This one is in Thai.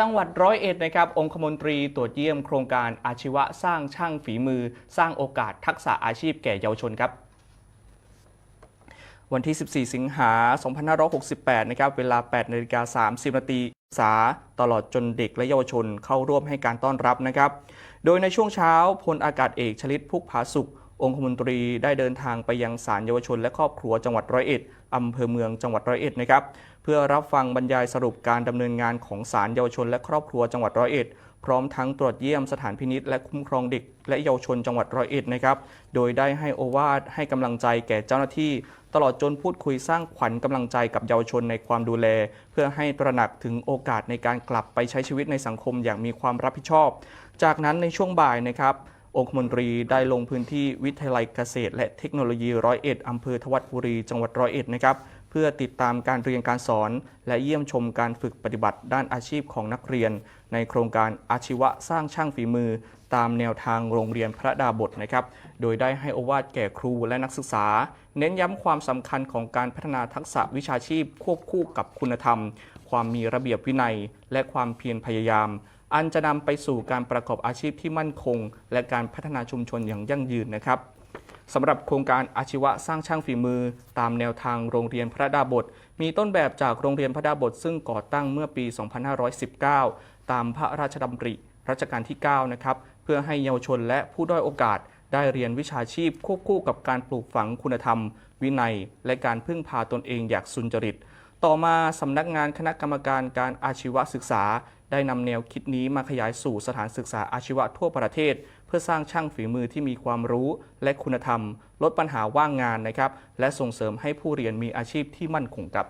จังหวัดร้อยเอ็ดนะครับ องคมนตรีตรวจเยี่ยมโครงการอาชีวะสร้างช่างฝีมือ สร้างโอกาสทักษะอาชีพแก่เยาวชนครับวันที่ 14 สิงหา 2568 นะครับ เวลา 8นาฬิกา30 นาทีศึกษาตลอดจนเด็กและเยาวชนเข้าร่วมให้การต้อนรับนะครับ โดยในช่วงเช้าพลอากาศเอกชลิตพุกผาสุข องคมนตรีได้เดินทางไปยังศาลเยาวชนและครอบครัวจังหวัดร้อยเอ็ดอำเภอเมืองจังหวัดร้อยเอ็ดนะครับเพื่อรับฟังบรรยายสรุปการดำเนินงานของศาลเยาวชนและครอบครัวจังหวัดร้อยเอ็ดพร้อมทั้งตรวจเยี่ยมสถานพินิษและคุ้มครองเด็ก และเยาวชนจังหวัดร้อยเอ็ดนะครับ โดยได้ให้โอวาทให้กำลังใจแก่เจ้าหน้าที่ ตลอดจนพูดคุยสร้างขวัญกำลังใจกับเยาวชนในความดูแล เพื่อให้ตระหนักถึงโอกาสในการกลับไปใช้ชีวิตในสังคมอย่างมีความรับผิดชอบ จากนั้นในช่วงบ่ายนะครับ องคมนตรีได้ลงพื้นที่วิทยาลัยเกษตร และเทคโนโลยีร้อยเอ็ดอำเภอทวัดบุรี จังหวัดร้อยเอ็ดนะครับเพื่อติดตามการเรียนการสอน และเยี่ยมชมการฝึกปฏิบัติด้านอาชีพของนักเรียน ในโครงการอาชีวะสร้างช่างฝีมือ ตามแนวทางโรงเรียนพระดาบทนะครับ โดยได้ให้อวาทแก่ครูและนักศึกษา เน้นย้ำความสำคัญของการพัฒนาทักษะวิชาชีพควบคู่กับคุณธรรม ความมีระเบียบวินัย และความเพียรพยายาม อันจะนำไปสู่การประกอบอาชีพที่มั่นคง และการพัฒนาชุมชนอย่างยั่งยืนนะครับสำหรับโครงการอาชีวะสร้างช่างฝีมือ ตามแนวทางโรงเรียนพระดาบท มีต้นแบบจากโรงเรียนพระดาบท ซึ่งก่อตั้งเมื่อปี 2519 ตามพระราชดำริรัชกาลที่ 9 นะครับ เพื่อให้เยาวชนและผู้ด้อยโอกาส ได้เรียนวิชาชีพควบคู่กับการปลูกฝังคุณธรรม วินัย และการพึ่งพาตนเองอย่างสุจริต ต่อมาสำนักงานคณะกรรมการการอาชีวศึกษา ได้นำแนวคิดนี้มาขยายสู่สถานศึกษาอาชีวะทั่วประเทศ เพื่อสร้างช่างฝีมือที่มีความรู้และคุณธรรม ลดปัญหาว่างงานนะครับ และส่งเสริมให้ผู้เรียนมีอาชีพที่มั่นคงครับ